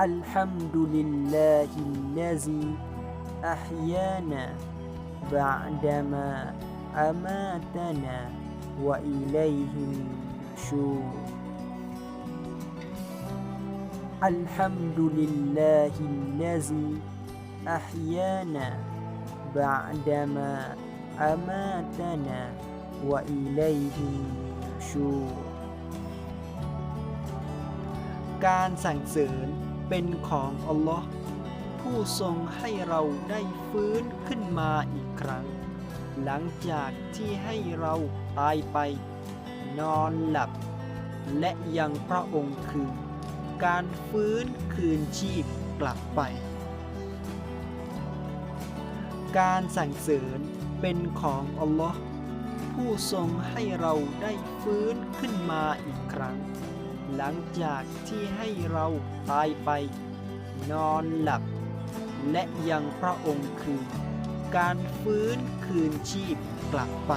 الحمد لله الذي أحيانا بعدما أماتنا وإليه النشور الحمد لله الذي أحيانا بعدما أماتنا وإليه النشور การสั่งเสริญ เป็นของอัลลอฮ์ผู้ทรงให้เราได้ฟื้นขึ้นมาอีกครั้ง หลังจากที่ให้เราตายไป นอนหลับ และยังพระองค์คือ การฟื้นคืนชีพกลับไป การสั่งเสริญเป็นของอัลลอฮ์ผู้ทรงให้เราได้ฟื้นขึ้นมาอีกครั้ง หลังจากที่ให้เราตายไป นอนหลับ และยังพระองค์คือ การฟื้นคืนชีพกลับไป